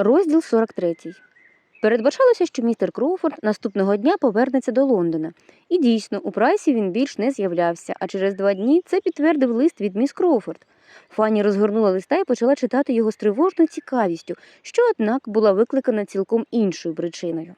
Розділ 43. Передбачалося, що містер Кроуфорд наступного дня повернеться до Лондона. І дійсно, у прайсі він більш не з'являвся, а через два дні це підтвердив лист від міс Кроуфорд. Фанні розгорнула листа і почала читати його з тривожною цікавістю, що, однак, була викликана цілком іншою причиною.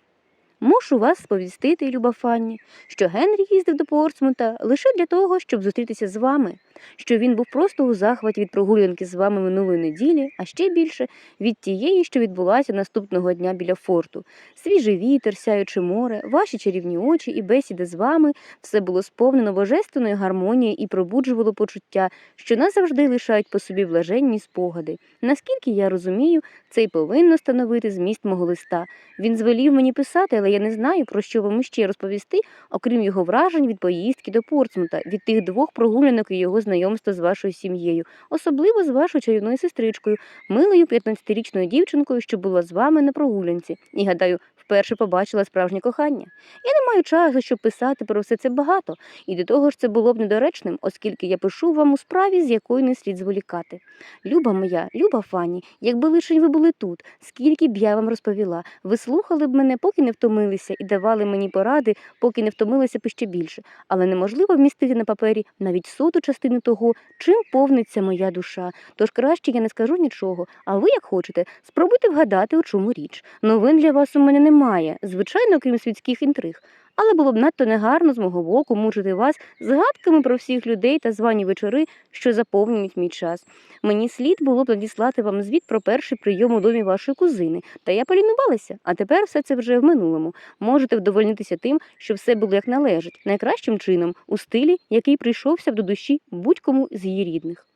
Мушу вас сповістити, люба Фанні, що Генрі їздив до Портсмута лише для того, щоб зустрітися з вами, що він був просто у захваті від прогулянки з вами минулої неділі, а ще більше від тієї, що відбулася наступного дня біля форту. Свіжий вітер, сяюче море, ваші чарівні очі і бесіди з вами все було сповнено божественною гармонією і пробуджувало почуття, що назавжди лишають по собі блаженні спогади. Наскільки я розумію, це й повинно становити зміст мого листа. Він звелів мені писати, але я не знаю, про що вам ще розповісти, окрім його вражень від поїздки до Портсмута, від тих двох прогулянок і його знайомства з вашою сім'єю, особливо з вашою чарівною сестричкою, милою 15-річною дівчинкою, що була з вами на прогулянці, і гадаю, вперше побачила справжнє кохання. Я не маю часу, щоб писати про все це багато, і до того ж це було б недоречним, оскільки я пишу вам у справі, з якою не слід зволікати. Люба моя, люба Фанні, якби лише ви були тут, скільки б я вам розповіла, ви слухали б мене, поки не втомилися, і давали мені поради, поки не втомилися б ще більше, але неможливо вмістити на папері навіть соту частину того, чим повниться моя душа. Тож краще я не скажу нічого, а ви, як хочете, спробуйте вгадати, у чому річ. Новин для вас у мене немає, звичайно, крім світських інтриг. Але було б надто негарно з мого боку мучити вас згадками про всіх людей та звані вечори, що заповнюють мій час. Мені слід було б надіслати вам звіт про перший прийом у домі вашої кузини, та я полінувалася, а тепер все це вже в минулому. Можете вдовольнитися тим, що все було як належить, найкращим чином, у стилі, який прийшовся б до душі будь-кому з її рідних.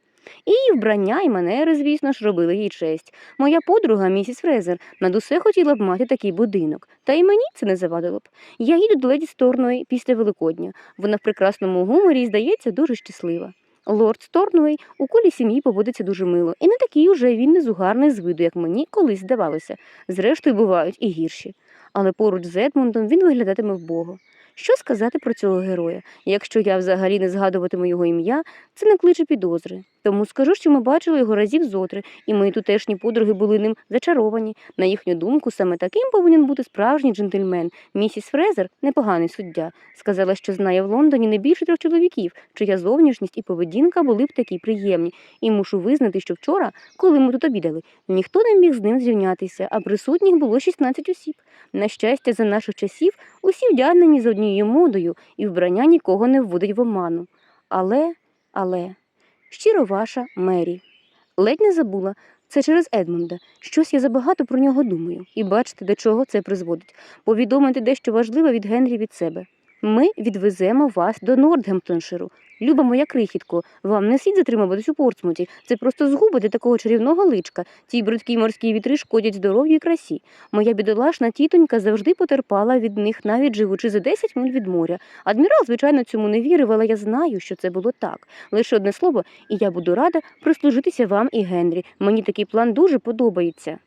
І вбрання і манери, звісно ж, робили їй честь. Моя подруга, місіс Фрезер, над усе хотіла б мати такий будинок, та й мені це не завадило б. Я їду до леді Сторної після Великодня. Вона в прекрасному гуморі і здається дуже щаслива. Лорд Сторнуей у колі сім'ї поводиться дуже мило, і не такий уже він незугарний з виду, як мені колись здавалося. Зрештою, бувають і гірші. Але поруч з Едмундом він виглядатиме вбого. Що сказати про цього героя? Якщо я взагалі не згадуватиму його ім'я, це не кличе підозри. Тому скажу, що ми бачили його разів зотри, і мої тутешні подруги були ним зачаровані. На їхню думку, саме таким повинен бути справжній джентльмен. Місіс Фрезер, непоганий суддя, сказала, що знає в Лондоні не більше трьох чоловіків, чия зовнішність і поведінка були б такі приємні. І мушу визнати, що вчора, коли ми тут обідали, ніхто не міг з ним зрівнятися, а присутніх було 16 осіб. На щастя, за наших часів усі вдягнені з однією модою, і вбрання нікого не вводить в оману. Але, але. Щиро ваша Мері. Ледь не забула. Це через Едмунда. Щось я забагато про нього думаю. І бачите, до чого це призводить. Повідомити дещо важливе від Генрі від себе. Ми відвеземо вас до Нордгемптонширу. Люба моя крихітко, вам не слід затримуватись у Портсмуті. Це просто згуба для такого чарівного личка. Ті бридкі морські вітри шкодять здоров'ю і красі. Моя бідолашна тітонька завжди потерпала від них, навіть живучи за 10 миль від моря. Адмірал, звичайно, цьому не вірив, але я знаю, що це було так. Лише одне слово, і я буду рада прислужитися вам і Генрі. Мені такий план дуже подобається.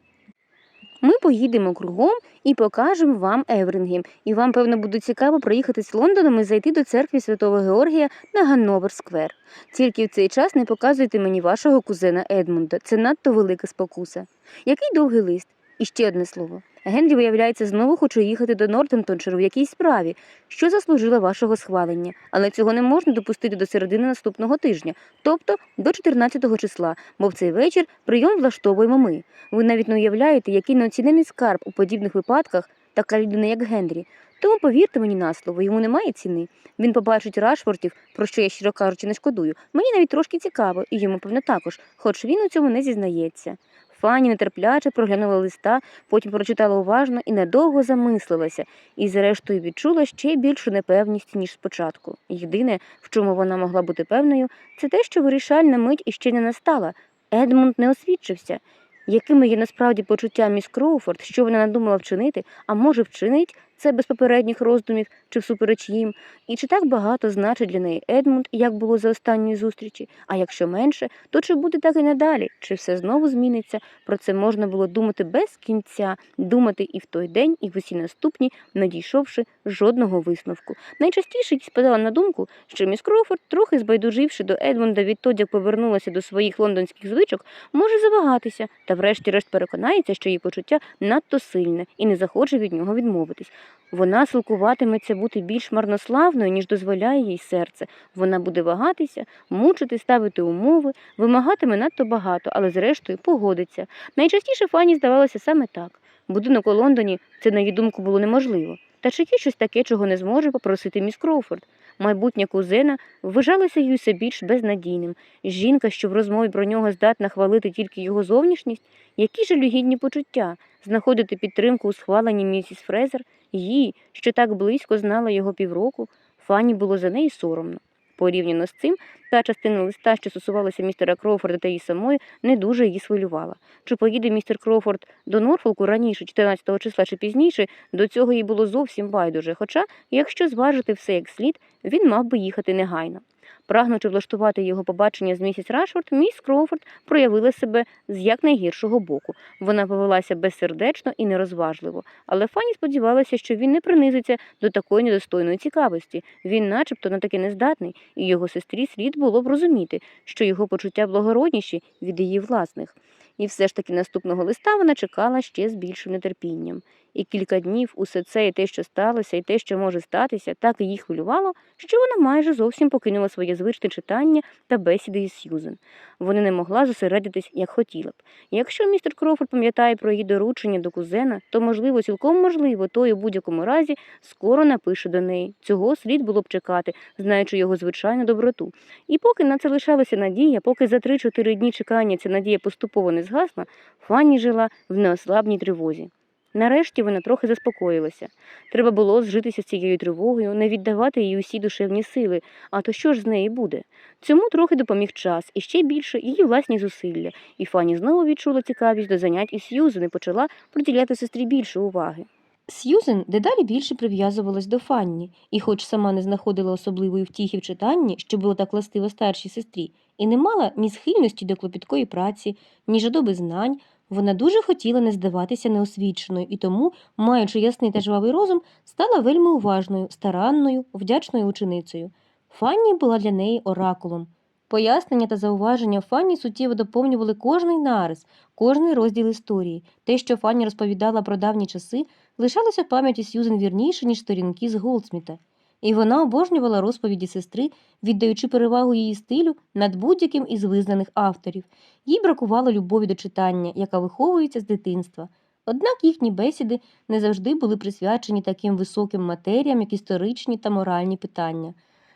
Ми поїдемо кругом і покажемо вам Еврингем. І вам, певно, буде цікаво проїхати з Лондоном і зайти до церкви Святого Георгія на Ганновер Сквер. Тільки в цей час не показуйте мені вашого кузена Едмунда. Це надто велика спокуса. Який довгий лист? І ще одне слово. Генрі, виявляється, знову хоче їхати до Нортемтонширу в якійсь справі, що заслужила вашого схвалення, але цього не можна допустити до середини наступного тижня, тобто до 14 числа, бо в цей вечір прийом влаштовуємо ми. Ви навіть не уявляєте, який неоцінений скарб у подібних випадках така людина, як Генрі. Тому повірте мені на слово, йому немає ціни. Він побачить Рашфортів, про що я, щиро кажучи, не шкодую. Мені навіть трошки цікаво, і йому, певно, також, хоч він у цьому не зізнається. Фані нетерпляче проглянула листа, потім прочитала уважно і недовго замислилася, і зрештою відчула ще більшу непевність, ніж спочатку. Єдине, в чому вона могла бути певною, це те, що вирішальна мить іще не настала. Едмунд не освідчився. Якими є насправді почуття міс Кроуфорд, що вона надумала вчинити, а може вчинить, це без попередніх роздумів чи всупереч їм, і чи так багато значить для неї Едмунд, як було за останньої зустрічі, а якщо менше, то чи буде так і надалі, чи все знову зміниться, про це можна було думати без кінця, думати і в той день, і в усі наступні, не дійшовши жодного висновку. Найчастіше їй спадала на думку, що міс Кроуфорд, трохи збайдуживши до Едмунда відтоді, як повернулася до своїх лондонських звичок, може завагатися та врешті-решт переконається, що її почуття надто сильне і не захоче від нього відмовитись. Вона силкуватиметься бути більш марнославною, ніж дозволяє їй серце. Вона буде вагатися, мучити, ставити умови, вимагатиме надто багато, але зрештою погодиться. Найчастіше Фані здавалося саме так. Будинок у Лондоні це, на її думку, було неможливо. Та чи є щось таке, чого не зможе попросити міс Кроуфорд? Майбутня кузена вважалася їй усе більш безнадійним. Жінка, що в розмові про нього здатна хвалити тільки його зовнішність, які жалюгідні почуття, знаходити підтримку у схваленні місіс Фрезер, їй, що так близько знала його півроку, фані було за неї соромно. Порівняно з цим, та частина листа, що стосувалася містера Кроуфорда та її самої, не дуже її свилювала. Чи поїде містер Кроуфорд до Норфолку раніше, 14 числа чи пізніше, до цього їй було зовсім байдуже. Хоча, якщо зважити все як слід, він мав би їхати негайно. Прагнучи влаштувати його побачення з місіс Рашфорд, міс Кроуфорд проявила себе з якнайгіршого боку. Вона повелася безсердечно і нерозважливо, але Фанні сподівалася, що він не принизиться до такої недостойної цікавості. Він, начебто, на таки нездатний, і його сестрі слід було б розуміти, що його почуття благородніші від її власних. І все ж таки наступного листа вона чекала ще з більшим нетерпінням. І кілька днів усе це і те, що сталося, і те, що може статися, так її хвилювало, що вона майже зовсім покинула своє звичне читання та бесіди із Сьюзен. Вона не могла зосередитись, як хотіла б. Якщо містер Кроуфорд пам'ятає про її доручення до кузена, то, можливо, цілком можливо, той у будь-якому разі скоро напише до неї. Цього слід було б чекати, знаючи його звичайну доброту. І поки на це лишалася надія, поки за 3-4 дні чекання ця надія поступово не згасла, Фанні жила в неослабній тривозі. Нарешті вона трохи заспокоїлася. Треба було зжитися з цією тривогою, не віддавати їй усі душевні сили. А то що ж з неї буде? Цьому трохи допоміг час, і ще більше її власні зусилля. І Фанні знову відчула цікавість до занять із Сьюзен і почала приділяти сестрі більше уваги. Сьюзен дедалі більше прив'язувалась до Фанні, і, хоч сама не знаходила особливої втіхи в читанні, що було так властиво старшій сестрі, і не мала ні схильності до клопіткої праці, ні жадоби знань, вона дуже хотіла не здаватися неосвіченою і тому, маючи ясний та жвавий розум, стала вельми уважною, старанною, вдячною ученицею. Фанні була для неї оракулом. Пояснення та зауваження Фанні суттєво доповнювали кожний нарис, кожний розділ історії. Те, що Фанні розповідала про давні часи, лишалося в пам'яті Сьюзен вірніше, ніж сторінки з Голдсміта. І вона обожнювала розповіді сестри, віддаючи перевагу її стилю над будь-яким із визнаних авторів. Їй бракувало любові до читання, яка виховується з дитинства. Однак їхні бесіди не завжди були присвячені таким високим матеріям, як історичні та моральні питання.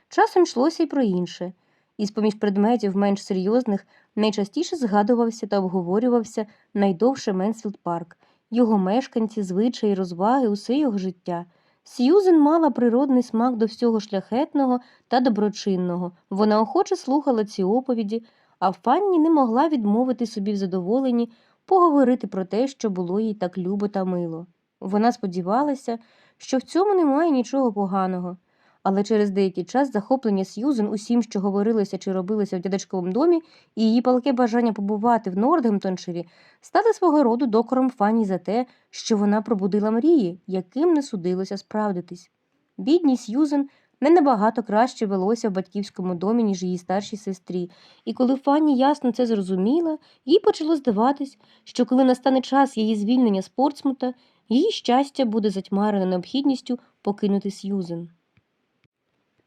Часом йшлося й про інше. Із поміж предметів менш серйозних найчастіше згадувався та обговорювався найдовше Менсфілд Парк, його мешканці, звичаї, розваги, усе його життя. Сьюзен мала природний смак до всього шляхетного та доброчинного. Вона охоче слухала ці оповіді, а Фанні не могла відмовити собі в задоволенні поговорити про те, що було їй так любо та мило. Вона сподівалася, що в цьому немає нічого поганого. Але через деякий час захоплення Сьюзен усім, що говорилося чи робилося в дядечковому домі, і її палке бажання побувати в Нордгемтонширі стали свого роду докором Фанні за те, що вона пробудила мрії, яким не судилося справдитись. Бідній Сьюзен не набагато краще велося в батьківському домі, ніж її старшій сестрі, і коли Фанні ясно це зрозуміла, їй почало здаватись, що коли настане час її звільнення з Портсмута, її щастя буде затьмарене необхідністю покинути Сьюзен.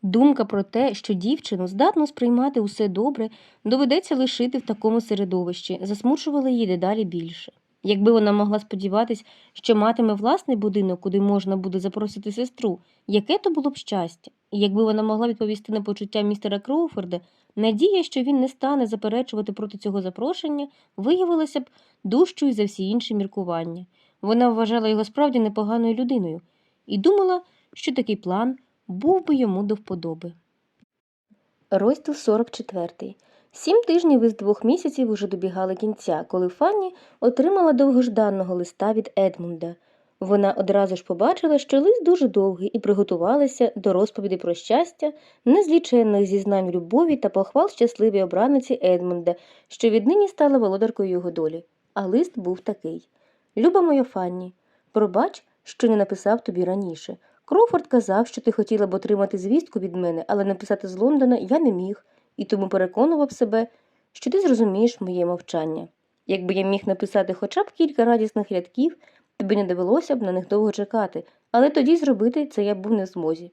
Думка про те, що дівчину здатно сприймати усе добре, доведеться лишити в такому середовищі, засмучувала її дедалі більше. Якби вона могла сподіватись, що матиме власний будинок, куди можна буде запросити сестру, яке то було б щастя, і якби вона могла відповісти на почуття містера Кроуфорда, надія, що він не стане заперечувати проти цього запрошення, виявилася б дужчою за всі інші міркування. Вона вважала його справді непоганою людиною і думала, що такий план був би йому до вподоби. Розділ 44. Сім тижнів із двох місяців уже добігали кінця, коли Фанні отримала довгожданого листа від Едмунда. Вона одразу ж побачила, що лист дуже довгий, і приготувалася до розповіді про щастя, незліченних зізнань любові та похвал щасливій обраниці Едмунда, що віднині стала володаркою його долі. А лист був такий: Люба моя Фанні, пробач, що не написав тобі раніше. Кроуфорд казав, що ти хотіла б отримати звістку від мене, але написати з Лондона я не міг, і тому переконував себе, що ти зрозумієш моє мовчання. Якби я міг написати хоча б кілька радісних рядків, тобі не довелося б на них довго чекати, але тоді зробити це я був не в змозі.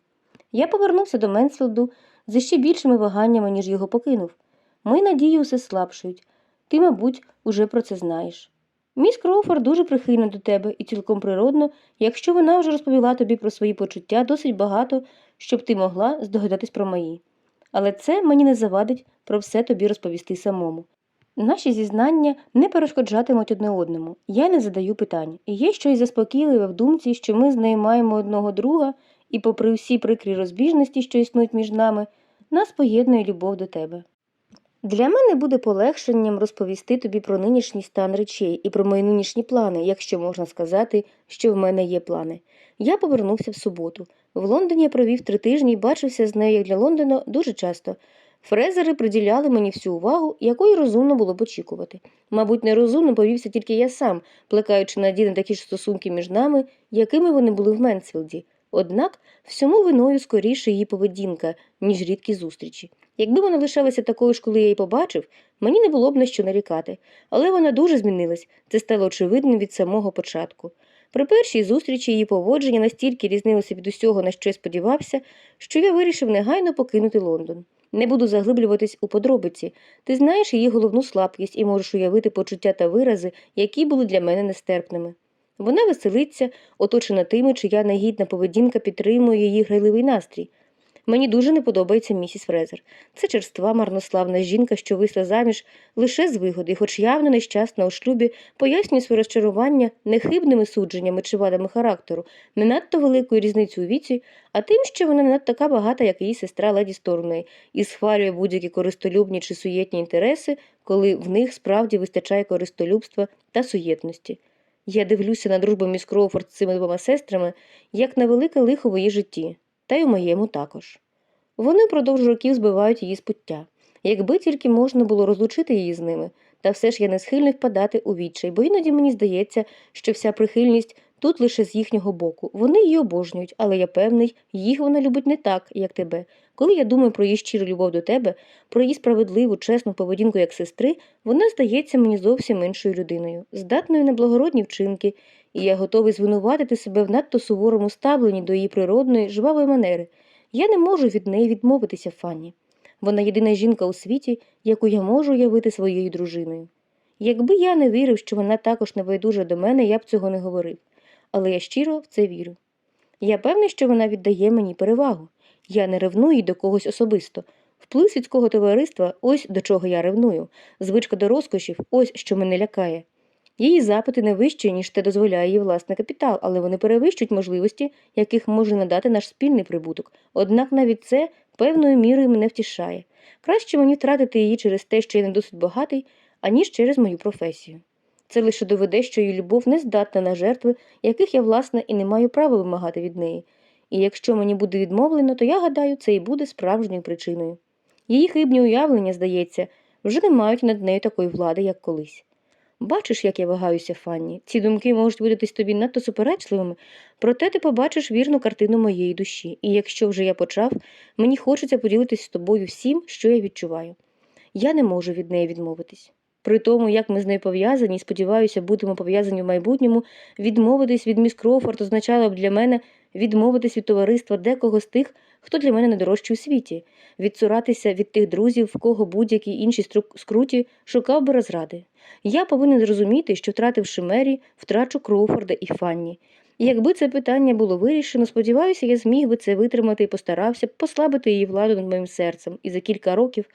Я повернувся до Менсфілду з ще більшими ваганнями, ніж його покинув. Мої надії усе слабшують. Ти, мабуть, уже про це знаєш. Міс Кроуфорд дуже прихильна до тебе і цілком природно, якщо вона вже розповіла тобі про свої почуття досить багато, щоб ти могла здогадатись про мої. Але це мені не завадить про все тобі розповісти самому. Наші зізнання не перешкоджатимуть одне одному. Я не задаю питань. І є щось заспокійливе в думці, що ми з нею маємо одного друга, і, попри всі прикрі розбіжності, що існують між нами, нас поєднує любов до тебе. Для мене буде полегшенням розповісти тобі про нинішній стан речей і про мої нинішні плани, якщо можна сказати, що в мене є плани. Я повернувся в суботу. В Лондоні я провів три тижні і бачився з нею як для Лондона дуже часто. Фрезери приділяли мені всю увагу, якої розумно було б очікувати. Мабуть, нерозумно повівся тільки я сам, плекаючи надії на такі ж стосунки між нами, якими вони були в Менсфілді. Однак всьому виною скоріше її поведінка, ніж рідкі зустрічі. Якби вона лишалася такою ж, коли я її побачив, мені не було б на що нарікати, але вона дуже змінилась, це стало очевидним від самого початку. При першій зустрічі її поводження настільки різнилося від усього, на що я сподівався, що я вирішив негайно покинути Лондон. Не буду заглиблюватись у подробиці. Ти знаєш її головну слабкість і можеш уявити почуття та вирази, які були для мене нестерпними. Вона веселиться, оточена тими, чия негідна поведінка підтримує її грайливий настрій. Мені дуже не подобається місіс Фрезер. Це черства, марнославна жінка, що вийшла заміж лише з вигоди, хоч явно нещасна у шлюбі, пояснює своє розчарування нехибними судженнями чи вадами характеру, не надто великою різницею у віці, а тим, що вона не надто така багата, як її сестра Леді Сторней, і схвалює будь-які користолюбні чи суєтні інтереси, коли в них справді вистачає користолюбства та суєтності. Я дивлюся на дружбу міс Кроуфорд з цими двома сестрами, як на велике лихо в її житті, та й у моєму також. Вони впродовж років збивають її з пуття. Якби тільки можна було розлучити її з ними, та все ж я не схильний впадати у відчай, бо іноді мені здається, що вся прихильність тут лише з їхнього боку. Вони її обожнюють, але я певний, їх вона любить не так, як тебе. Коли я думаю про її щиру любов до тебе, про її справедливу, чесну поведінку як сестри, вона здається мені зовсім іншою людиною, здатною на благородні вчинки, і я готовий звинуватити себе в надто суворому ставленні до її природної, жвавої манери. Я не можу від неї відмовитися, Фанні. Вона єдина жінка у світі, яку я можу уявити своєю дружиною. Якби я не вірив, що вона також небайдужа до мене, я б цього не говорив, але я щиро в це вірю. Я певний, що вона віддає мені перевагу. Я не ревную до когось особисто. Вплив світського товариства ось до чого я ревную, звичка до розкошів ось що мене лякає. Її запити не вищі, ніж те дозволяє її власний капітал, але вони перевищують можливості, яких може надати наш спільний прибуток. Однак навіть це певною мірою мене втішає. Краще мені втратити її через те, що я не досить багатий, аніж через мою професію. Це лише доведе, що її любов не здатна на жертви, яких я, власне, і не маю права вимагати від неї. І якщо мені буде відмовлено, то я гадаю, це і буде справжньою причиною. Її хибні уявлення, здається, вже не мають над нею такої влади, як колись. Бачиш, як я вагаюся, Фанні. Ці думки можуть видатись тобі надто суперечливими, проте ти побачиш вірну картину моєї душі, і якщо вже я почав, мені хочеться поділитися з тобою всім, що я відчуваю. Я не можу від неї відмовитись. При тому, як ми з нею пов'язані, сподіваюся, будемо пов'язані в майбутньому, відмовитись від міс Кроуфорд означало б для мене відмовитись від товариства декого з тих, хто для мене найдорожчий у світі, відцуратися від тих друзів, в кого будь-які інші скруті шукав би розради. Я повинен зрозуміти, що втративши Мері, втрачу Кроуфорда і Фанні. І якби це питання було вирішено, сподіваюся, я зміг би це витримати і постарався б послабити її владу над моїм серцем і за кілька років.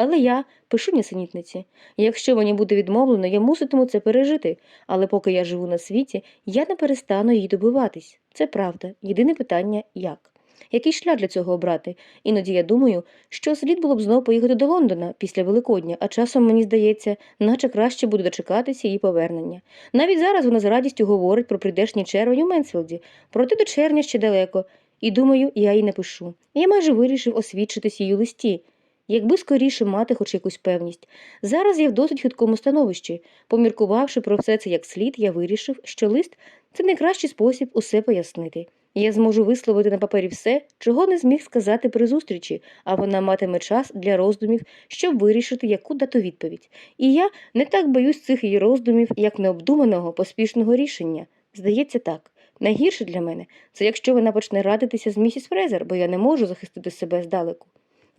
Але я пишу нісенітниці. Якщо мені буде відмовлено, я муситиму це пережити. Але поки я живу на світі, я не перестану її добиватись. Це правда. Єдине питання як. який шлях для цього обрати. Іноді я думаю, що слід було б знову поїхати до Лондона після Великодня, а часом мені здається, наче краще буде дочекатися її повернення. Навіть зараз вона з радістю говорить про прийдешній червень у Менсфілді, проте до червня ще далеко, і думаю, я їй напишу. Я майже вирішив освідчитись її листі. Якби скоріше мати хоч якусь певність. Зараз я в досить хиткому становищі. Поміркувавши про все це як слід, я вирішив, що лист це найкращий спосіб усе пояснити. Я зможу висловити на папері все, чого не зміг сказати при зустрічі, а вона матиме час для роздумів, щоб вирішити, яку дати відповідь. І я не так боюсь цих її роздумів, як необдуманого, поспішного рішення. Здається, так. Найгірше для мене це якщо вона почне радитися з місіс Фрезер, бо я не можу захистити себе здалеку.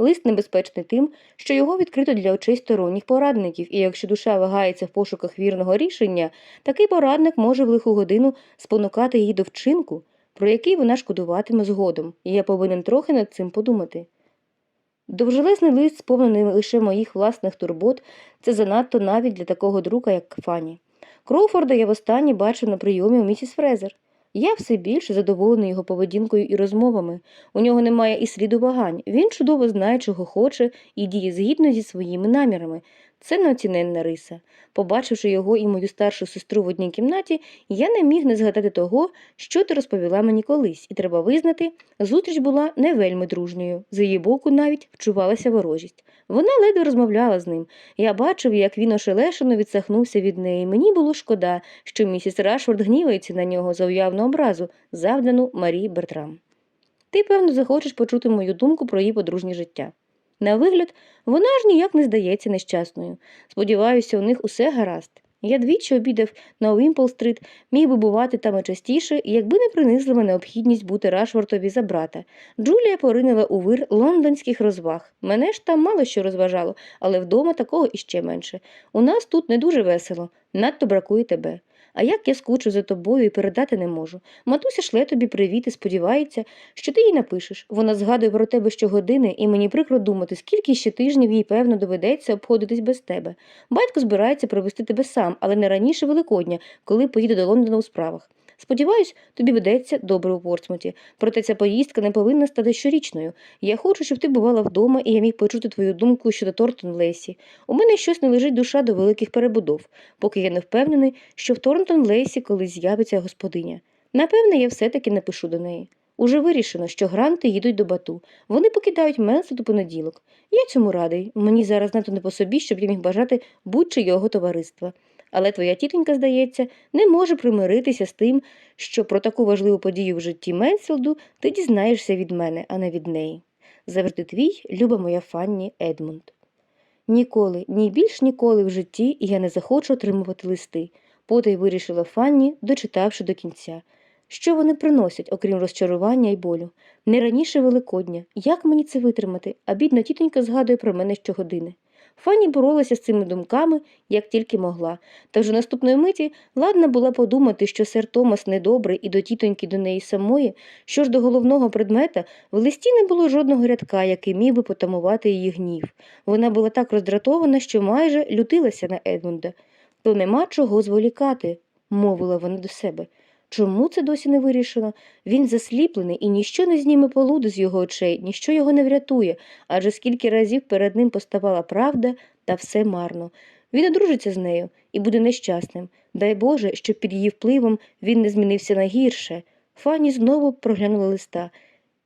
Лист небезпечний тим, що його відкрито для очей сторонніх порадників, і якщо душа вагається в пошуках вірного рішення, такий порадник може в лиху годину спонукати її до вчинку, про який вона шкодуватиме згодом, і я повинен трохи над цим подумати. Довжелезний лист, сповнений лише моїх власних турбот, це занадто навіть для такого друга, як Фані. Кроуфорда я востаннє бачив на прийомі у місіс Фрезер. Я все більше задоволений його поведінкою і розмовами. У нього немає і сліду вагань. Він чудово знає, чого хоче, і діє згідно зі своїми намірами. Це неоціненна риса. Побачивши його і мою старшу сестру в одній кімнаті, я не міг не згадати того, що ти розповіла мені колись, і треба визнати, зустріч була не вельми дружньою. З її боку навіть вчувалася ворожість. Вона ледве розмовляла з ним. Я бачив, як він ошелешено відсахнувся від неї. Мені було шкода, що місіс Рашфорд гнівається на нього за уявну образу, завдану Марії Бертрам. Ти, певно, захочеш почути мою думку про її подружнє життя. На вигляд, вона ж ніяк не здається нещасною. Сподіваюся, у них усе гаразд. Я двічі обідав на Уімпл-стрит, міг би бувати там і частіше, якби не принизлива необхідність бути Рашвортові за брата. Джулія поринила у вир лондонських розваг. Мене ж там мало що розважало, але вдома такого іще менше. У нас тут не дуже весело, надто бракує тебе. А як я скучу за тобою і передати не можу. Матуся шле тобі привіт і сподівається, що ти їй напишеш. Вона згадує про тебе щогодини, і мені прикро думати, скільки ще тижнів їй, певно, доведеться обходитись без тебе. Батько збирається провести тебе сам, але не раніше Великодня, коли поїде до Лондона у справах. Сподіваюсь, тобі ведеться добре у Портсмуті. Проте ця поїздка не повинна стати щорічною. Я хочу, щоб ти бувала вдома, і я міг почути твою думку щодо Тортон Лесі. У мене щось не лежить душа до великих перебудов, поки я не впевнений, що в Торнтон Лесі колись з'явиться господиня. Напевне, я все-таки напишу до неї. Уже вирішено, що гранти їдуть до бату. Вони покидають Менсфілд у понеділок. Я цьому радий. Мені зараз надто не по собі, щоб я міг бажати будь-чийого товариства. Але твоя тітонька, здається, не може примиритися з тим, що про таку важливу подію в житті Менсфілду ти дізнаєшся від мене, а не від неї. Завжди твій, люба моя Фанні Едмунд. Ніколи, ні більш ніколи в житті я не захочу отримувати листи, потай вирішила Фанні, дочитавши до кінця. Що вони приносять, окрім розчарування й болю? Не раніше Великодня. Як мені це витримати? А бідна тітонька згадує про мене щогодини. Фанні боролася з цими думками, як тільки могла, та вже наступної миті ладна була подумати, що сер Томас недобрий і до тітоньки до неї самої, що ж до головного предмета, в листі не було жодного рядка, який міг би потамувати її гнів. Вона була так роздратована, що майже лютилася на Едмунда. То нема чого зволікати, мовила вона до себе. Чому це досі не вирішено? Він засліплений, і ніщо не зніме полуду з його очей, ніщо його не врятує, адже скільки разів перед ним поставала правда, та все марно. Він одружиться з нею і буде нещасним. Дай Боже, щоб під її впливом він не змінився на гірше. Фані знову проглянула листа.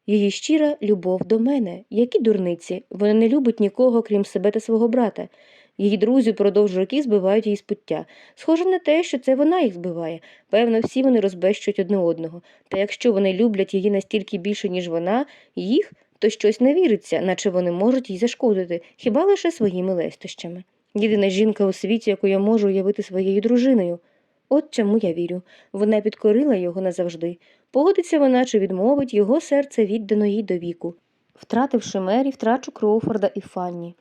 Її щира любов до мене, які дурниці, вона не любить нікого, крім себе та свого брата. Її друзі впродовж років збивають її з пуття. Схоже на те, що це вона їх збиває. Певно, всі вони розбещують одне одного. Та якщо вони люблять її настільки більше, ніж вона, їх, то щось не віриться, наче вони можуть їй зашкодити, хіба лише своїми лестощами. Єдина жінка у світі, яку я можу уявити своєю дружиною. От чому я вірю. Вона підкорила його назавжди. Погодиться вона чи відмовить, його серце віддано їй до віку. Втративши Мері, втрачу Кроуфорда і Фанні.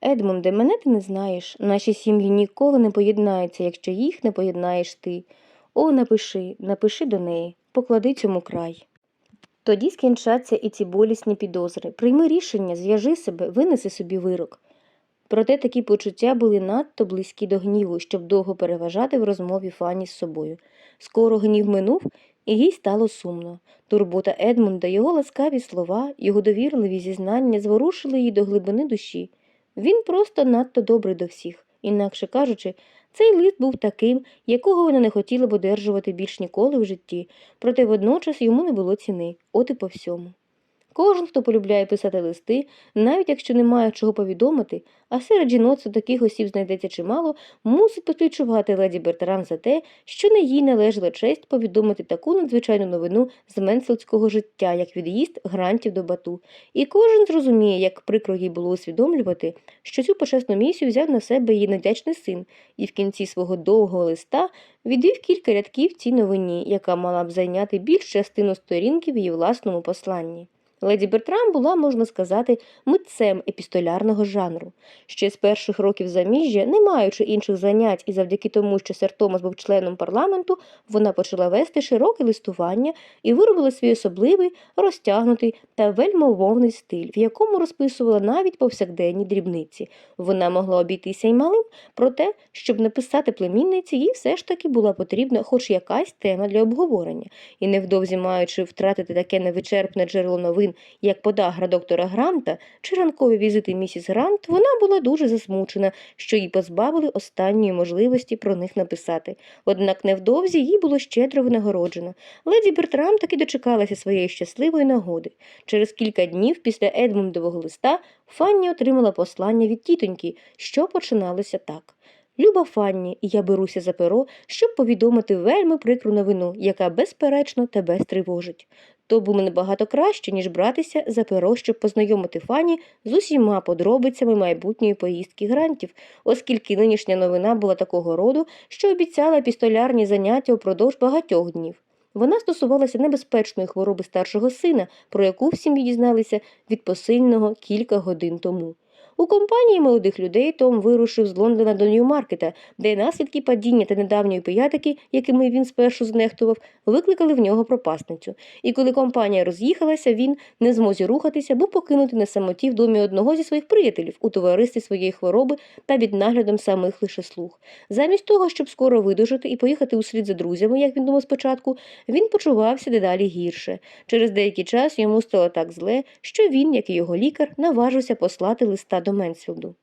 Едмунде, мене ти не знаєш. Наші сім'ї ніколи не поєднаються, якщо їх не поєднаєш ти. О, напиши, напиши до неї, поклади цьому край. Тоді скінчаться і ці болісні підозри. Прийми рішення, зв'яжи себе, винеси собі вирок. Проте такі почуття були надто близькі до гніву, щоб довго переважати в розмові Фані з собою. Скоро гнів минув, і їй стало сумно. Турбота Едмунда, його ласкаві слова, його довірливі зізнання зворушили її до глибини душі. Він просто надто добрий до всіх. Інакше кажучи, цей лист був таким, якого вона не хотіла б одержувати більш ніколи в житті, проте водночас йому не було ціни, от і по всьому. Кожен, хто полюбляє писати листи, навіть якщо не має чого повідомити, а серед жіноцтва таких осіб знайдеться чимало, мусить поспівчувати леді Бертран за те, що не їй належала честь повідомити таку надзвичайну новину з менселського життя, як від'їзд грантів до бату. І кожен зрозуміє, як прикро їй було усвідомлювати, що цю почесну місію взяв на себе її невдячний син, і в кінці свого довгого листа відвів кілька рядків цій новині, яка мала б зайняти більшу частину сторінки в її власному посланні. Леді Бертрам була, можна сказати, митцем епістолярного жанру. Ще з перших років заміжжя, не маючи інших занять і завдяки тому, що сер Томас був членом парламенту, вона почала вести широке листування і виробила свій особливий, розтягнутий та вельмововний стиль, в якому розписувала навіть повсякденні дрібниці. Вона могла обійтися й малим, проте, щоб написати племінниці, їй все ж таки була потрібна хоч якась тема для обговорення, і невдовзі маючи втратити таке невичерпне джерело новин, як подагра доктора Гранта чи ранкові візити місіс Грант, вона була дуже засмучена, що їй позбавили останньої можливості про них написати. Однак невдовзі їй було щедро винагороджено. Леді Бертрам таки дочекалася своєї щасливої нагоди. Через кілька днів після Едмундового листа Фанні отримала послання від тітоньки, що починалося так. Люба Фанні, я беруся за перо, щоб повідомити вельми прикру новину, яка безперечно тебе стривожить. То було набагато краще, ніж братися за перо, щоб познайомити фані з усіма подробицями майбутньої поїздки грантів, оскільки нинішня новина була такого роду, що обіцяла пістолярні заняття упродовж багатьох днів. Вона стосувалася небезпечної хвороби старшого сина, про яку в сім'ї дізналися від посильного кілька годин тому. У компанії молодих людей Том вирушив з Лондона до Нью-Маркета, де наслідки падіння та недавньої пиятики, якими він спершу знехтував, викликали в нього пропасницю. І коли компанія роз'їхалася, він, не змозі рухатися, був покинутий на самоті в домі одного зі своїх приятелів у товаристві своєї хвороби та під наглядом самих лише слуг. Замість того, щоб скоро видужати і поїхати услід за друзями, як він думав спочатку, він почувався дедалі гірше. Через деякий час йому стало так зле, що він, як і його лікар, наважився послати листа до Менсфілду.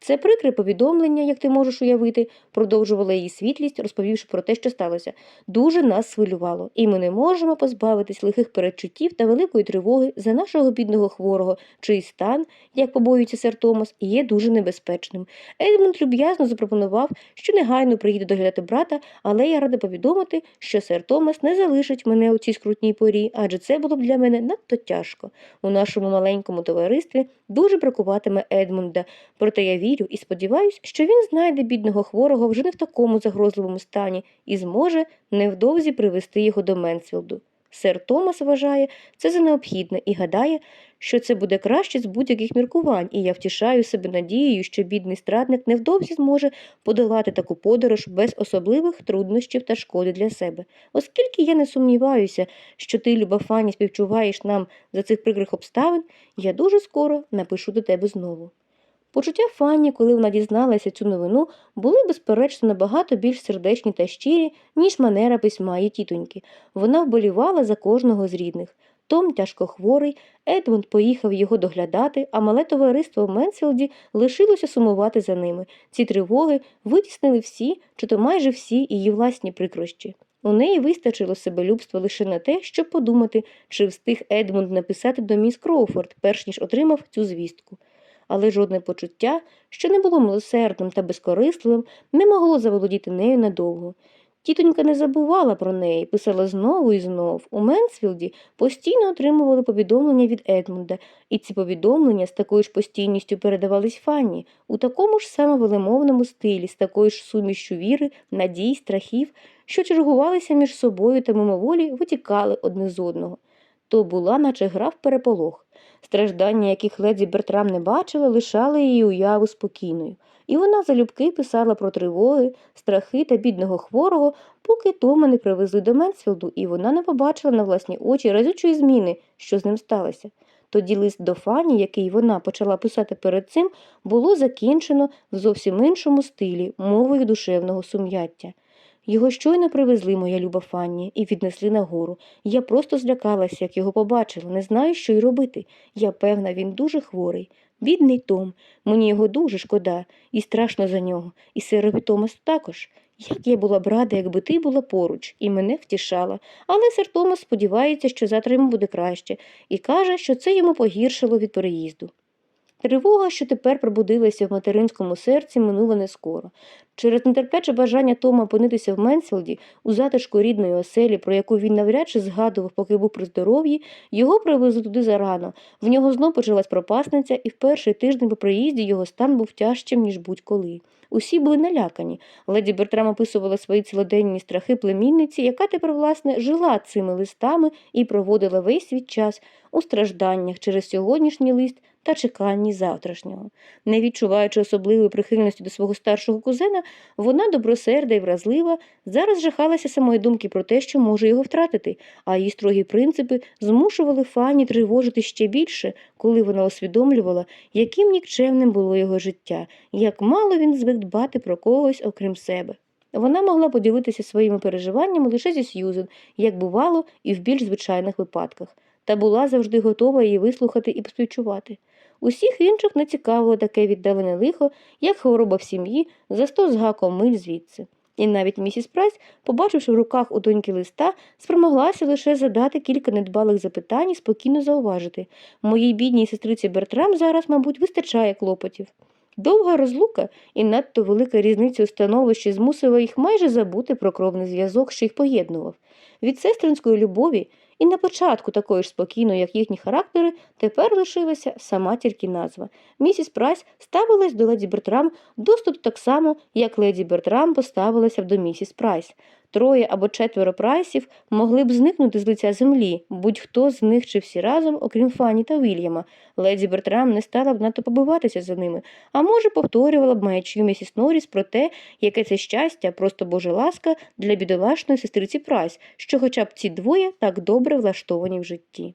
Це прикре повідомлення, як ти можеш уявити, продовжувала її світлість, розповівши про те, що сталося. Дуже нас свилювало, і ми не можемо позбавитись лихих передчуттів та великої тривоги за нашого бідного хворого, чий стан, як побоюється сер Томас, є дуже небезпечним. Едмунд люб'язно запропонував, що негайно приїде доглядати брата, але я рада повідомити, що сер Томас не залишить мене у цій скрутній порі, адже це було б для мене надто тяжко. У нашому маленькому товаристві дуже бракуватиме Едмунда, проте я вірю і сподіваюся, що він знайде бідного хворого вже не в такому загрозливому стані і зможе невдовзі привести його до Менсфілду. Сер Томас вважає це за необхідне і гадає, що це буде краще з будь-яких міркувань, і я втішаю себе надією, що бідний страдник невдовзі зможе подолати таку подорож без особливих труднощів та шкоди для себе. Оскільки я не сумніваюся, що ти, люба Фані, співчуваєш нам за цих прикрих обставин, я дуже скоро напишу до тебе знову. Почуття Фанні, коли вона дізналася цю новину, були, безперечно, набагато більш сердечні та щирі, ніж манера письма її тітоньки. Вона вболівала за кожного з рідних. Том тяжко хворий, Едмунд поїхав його доглядати, а мале товариство в Менсфілді лишилося сумувати за ними. Ці тривоги витіснили всі, чи то майже всі її власні прикрощі. У неї вистачило себелюбства лише на те, щоб подумати, чи встиг Едмунд написати до міс Кроуфорд, перш ніж отримав цю звістку. Але жодне почуття, що не було милосердним та безкорисливим, не могло заволодіти нею надовго. Тітонька не забувала про неї, писала знову і знов. У Менсфілді постійно отримували повідомлення від Едмунда, і ці повідомлення з такою ж постійністю передавались Фанні, у такому ж самовелемовному стилі, з такою ж сумішчю віри, надій, страхів, що чергувалися між собою та мимоволі витікали одне з одного. То була, наче гра переполох. Страждання, яких леді Бертрам не бачила, лишали її уяву спокійною, і вона залюбки писала про тривоги, страхи та бідного хворого, поки Тома не привезли до Менсфілду, і вона не побачила на власні очі разючої зміни, що з ним сталося. Тоді лист до Фані, який вона почала писати перед цим, було закінчено в зовсім іншому стилі, мовою душевного сум'яття. Його щойно привезли, моя люба Фанні, і віднесли нагору. Я просто злякалася, як його побачила, не знаю, що й робити. Я певна, він дуже хворий. Бідний Том, мені його дуже шкода, і страшно за нього, і сирові Томас також. Як я була б рада, якби ти була поруч і мене втішала, але сер Томас сподівається, що завтра йому буде краще, і каже, що це йому погіршило від переїзду. Тривога, що тепер пробудилася в материнському серці, минула не скоро. Через нетерпляче бажання Тома опинитися в Менсфілді, у затишку рідної оселі, про яку він навряд чи згадував, поки був при здоров'ї, його привезли туди зарано. В нього знов почалась пропасниця, і в перший тиждень по приїзді його стан був тяжчим, ніж будь-коли. Усі були налякані. Леді Бертрам описувала свої цілоденні страхи племінниці, яка тепер, власне, жила цими листами і проводила весь свій час у стражданнях через сьогоднішній лист та чеканні завтрашнього. Не відчуваючи особливої прихильності до свого старшого кузена, вона добросерда і вразлива, зараз жахалася самої думки про те, що може його втратити, а її строгі принципи змушували Фанні тривожити ще більше, коли вона усвідомлювала, яким нікчемним було його життя, як мало він звик дбати про когось, окрім себе. Вона могла поділитися своїми переживаннями лише зі Сьюзен, як бувало і в більш звичайних випадках, та була завжди готова її вислухати і поспівчувати. Усіх інших не цікавило таке віддалене лихо, як хвороба в сім'ї за сто з гаком миль звідси. І навіть місіс Прайс, побачивши в руках у доньки листа, спромоглася лише задати кілька недбалих запитань і спокійно зауважити моїй бідній сестриці Бертрам зараз, мабуть, вистачає клопотів. Довга розлука і надто велика різниця у становищі змусила їх майже забути про кровний зв'язок, що їх поєднував. Від сестринської любові і на початку такої ж спокійної, як їхні характери, тепер лишилася сама тільки назва. Місіс Прайс ставилась до леді Бертрам доступ так само, як леді Бертрам поставилася до місіс Прайс. Троє або четверо прайсів могли б зникнути з лиця землі, будь-хто з них чи всі разом, окрім Фанні та Вільяма. Леді Бертрам не стала б надто побиватися за ними, а може повторювала б маячню місіс Норріс про те, яке це щастя, просто божа ласка для бідолашної сестриці Прайс, що хоча б ці двоє так добре влаштовані в житті.